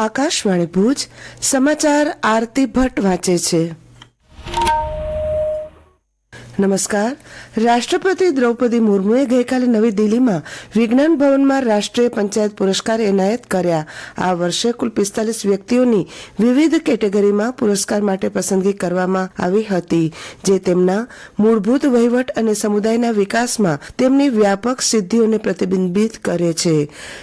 આકાશવાણી ભુજ સમાચાર આરતી ભટ્ટ વાંચે છે. નમસ્કાર. રાષ્ટ્રપતિ દ્રૌપદી મુર્મુએ ગઈકાલે નવી દિલ્હીમાં વિજ્ઞાન ભવનમાં રાષ્ટ્રીય પંચાયત પુરસ્કાર એનાયત કર્યા. આ વર્ષે કુલ પિસ્તાલીસ વ્યક્તિઓની વિવિધ કેટેગરીમાં પુરસ્કાર માટે પસંદગી કરવામાં આવી હતી, જે તેમના મૂળભૂત વહીવટ અને સમુદાયના વિકાસમાં તેમની વ્યાપક સિદ્ધિઓને પ્રતિબિંબિત કરે છે.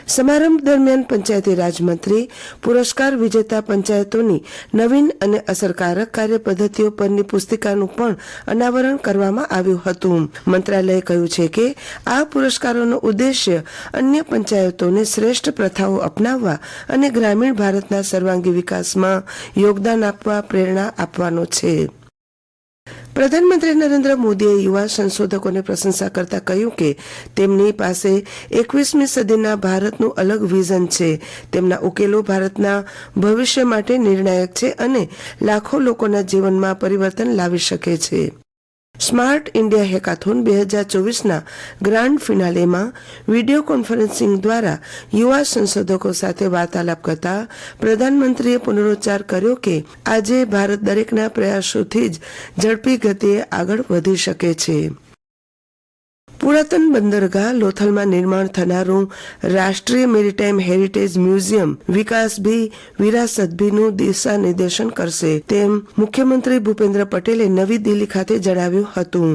સમારંભ દરમિયાન પંચાયતી રાજમંત્રી પુરસ્કાર વિજેતા પંચાયતોની નવીન અને અસરકારક કાર્ય પદ્ધતિઓ પરની પુસ્તિકાનું પણ અનાવરણ કરવામાં આવ્યું હતું. મંત્રાલયે કહ્યું છે કે આ પુરસ્કારોનો ઉદ્દેશ્ય અન્ય પંચાયતોને શ્રેષ્ઠ પ્રથાઓ અપનાવવા અને ગ્રામીણ ભારતના સર્વાંગી વિકાસમાં યોગદાન આપવા પ્રેરણા આપવાનો છે. પ્રધાનમંત્રી નરેન્દ્ર મોદીએ યુવા સંશોધકોને પ્રશંસા કરતા કહ્યું કે તેમની પાસે એકવીસમી સદીના ભારતનું અલગ વિઝન છે. તેમના ઉકેલો ભારતના ભવિષ્ય માટે નિર્ણાયક છે અને લાખો લોકોના જીવનમાં પરિવર્તન લાવી શકે છે. સ્માર્ટ ઇન્ડિયા હેકાથોન બે હજાર ચોવીસના ગ્રાન્ડ ફિનાલેમાં વીડિયો કોન્ફરન્સિંગ દ્વારા યુવા સંશોધકો સાથે વાર્તાલાપ કરતા પ્રધાનમંત્રીએ પુનરોચ્ચાર કર્યો કે આજે ભારત દરેકના પ્રયાસોથી જ ઝડપી ગતિએ આગળ વધી શકે છે. પુરાતન બંદરગાહ લોથલમાં નિર્માણ થનારું રાષ્ટ્રીય મેરીટાઈમ હેરિટેજ મ્યુઝિયમ વિકાસ ભી વિરાસત ભીનું દિશા નિર્દેશન કરશે. તેમ મુખ્યમંત્રી ભૂપેન્દ્ર પટેલે નવી દિલ્હી ખાતે જણાવ્યું હતું.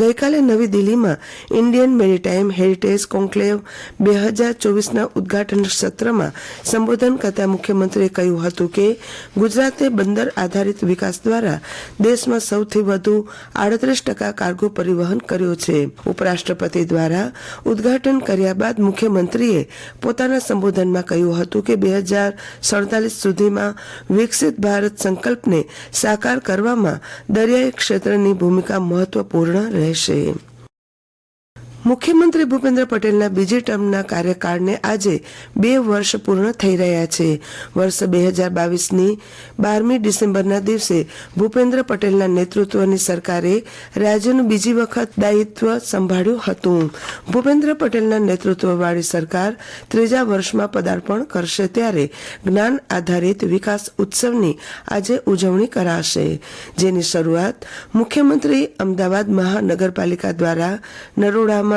ગઈકાલે નવી દિલ્હીમાં ઇન્ડિયન મેરીટાઈમ હેરિટેજ કોન્ક્લેવ બે હજાર ચોવીસના ઉદઘાટન સત્રમાં સંબોધન કરતા મુખ્યમંત્રીએ કહ્યું હતું કે, ગુજરાતે બંદર આધારિત વિકાસ દ્વારા દેશમાં સૌથી વધુ આડત્રીસ ટકા કાર્ગો પરિવહન કર્યો છે. ઉપરાષ્ટ્રપતિ દ્વારા ઉદઘાટન કર્યા બાદ મુખ્યમંત્રીએ પોતાના સંબોધનમાં કહ્યું હતું કે બે હજાર સડતાલીસ સુધીમાં વિકસિત ભારત સંકલ્પને સાકાર કરવામાં દરિયાઈ ક્ષેત્રની ભૂમિકા મહત્વપૂર્ણ રહેશે. મુખ્યમંત્રી ભૂપેન્દ્ર પટેલના બીજી ટર્મના કાર્યકાળને આજે બે વર્ષ પૂર્ણ થઈ રહ્યા છે. વર્ષ બે હજાર બાવીસની બારમી ડિસેમ્બરના દિવસે ભૂપેન્દ્ર પટેલના નેતૃત્વની સરકારે રાજ્યનું બીજી વખત દાયિત્વ સંભાળ્યું હતું. ભૂપેન્દ્ર પટેલના નેતૃત્વવાળી સરકાર ત્રીજા વર્ષમાં પદાર્પણ કરશે ત્યારે જ્ઞાન આધારિત વિકાસ ઉત્સવની આજે ઉજવણી કરાશે. જેની શરૂઆત મુખ્યમંત્રી અમદાવાદ મહાનગરપાલિકા દ્વારા નરોડામાં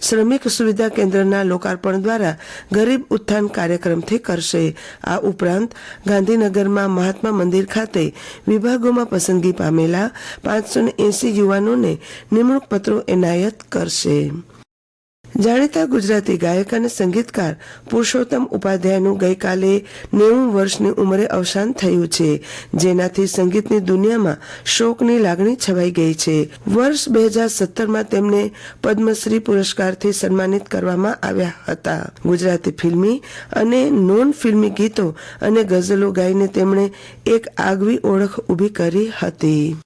શ્રમિક સુવિધા કેન્દ્રના લોકાર્પણ દ્વારા ગરીબ ઉત્થાન કાર્યક્રમથી કરશે. આ ઉપરાંત ગાંધીનગરમાં મહાત્મા મંદિર ખાતે વિભાગોમાં પસંદગી પામેલા પાંચસો એંસી યુવાનોને નિમણૂક પત્રો એનાયત કરશે. જાણીતા ગુજરાતી ગાયક અને સંગીતકાર પુરુષોત્તમ ઉપાધ્યાયનું ગઈકાલે નેવું વર્ષની ઉંમરે અવસાન થયું છે. જેનાથી સંગીતની દુનિયામાં શોકની લાગણી છવાઈ ગઈ છે. વર્ષ બે હજાર સત્તરમાં તેમને પદ્મશ્રી પુરસ્કારથી સન્માનિત કરવામાં આવ્યા હતા. ગુજરાતી ફિલ્મી અને નોન ફિલ્મી ગીતો અને ગઝલો ગાઈને તેમણે એક આગવી ઓળખ ઊભી કરી હતી.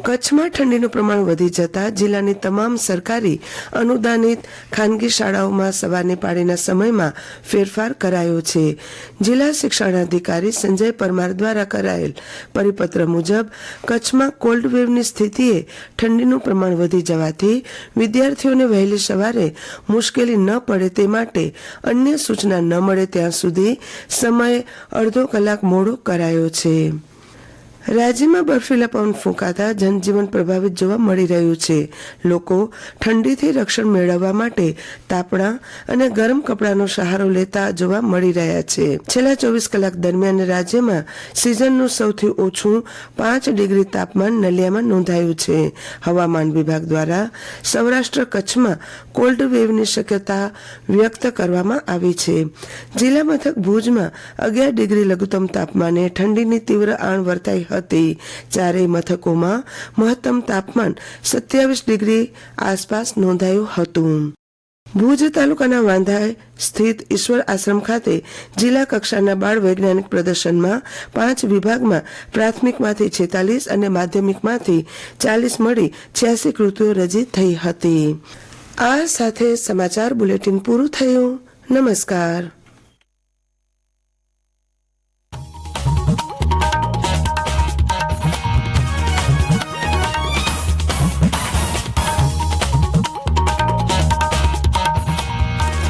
કચ્છમાં ઠંડીનું પ્રમાણ વધી જતા જિલ્લાની તમામ સરકારી અનુદાનિત ખાનગી શાળાઓમાં સવારની પાળીના સમયમાં ફેરફાર કરાયો છે. જિલ્લા શિક્ષણાધિકારી સંજય પરમાર દ્વારા કરાયેલ પરિપત્ર મુજબ, કચ્છમાં કોલ્ડ વેવની સ્થિતિએ ઠંડીનું પ્રમાણ વધી જવાથી વિદ્યાર્થીઓને વહેલી સવારે મુશ્કેલી ન પડે તે માટે અન્ય સૂચના ન મળે ત્યાં સુધી સમય અડધો કલાક મોડો કરાયો છે. રાજ્યમાં બર્ફીલા પવન ફૂંકાતા જનજીવન પ્રભાવિત જોવા મળી રહ્યું છે. લોકો ઠંડીથી રક્ષણ મેળવવા માટે તાપણા અને ગરમ કપડાનો સહારો લેતા જોવા મળી રહ્યા છે. છેલ્લા ચોવીસ કલાક દરમિયાન રાજ્યમાં સિઝનનું સૌથી ઓછું પાંચ ડિગ્રી તાપમાન નલિયામાં નોંધાયું છે. હવામાન વિભાગ દ્વારા સૌરાષ્ટ્ર કચ્છમાં કોલ્ડ વેવની શક્યતા વ્યક્ત કરવામાં આવી છે. જિલ્લા મથક ભુજમાં અગિયાર ડિગ્રી લઘુત્તમ તાપમાને ઠંડીની તીવ્ર આણ વર્તાઈ હતી. ચારેય મથકોમાં મહત્તમ તાપમાન સત્યાવીસ ડિગ્રી આસપાસ નોંધાયું હતું. ભુજ તાલુકાના વાંધાએ સ્થિત ઈશ્વર આશ્રમ ખાતે જિલ્લા કક્ષાના બાળ વૈજ્ઞાનિક પ્રદર્શનમાં પાંચ વિભાગમાં પ્રાથમિકમાંથી છેતાલીસ અને માધ્યમિકમાંથી ચાલીસ મળી છ્યાસી કૃતિઓ રજી થઈ હતી. આ સાથે સમાચાર બુલેટિન પૂરું થયું. નમસ્કાર.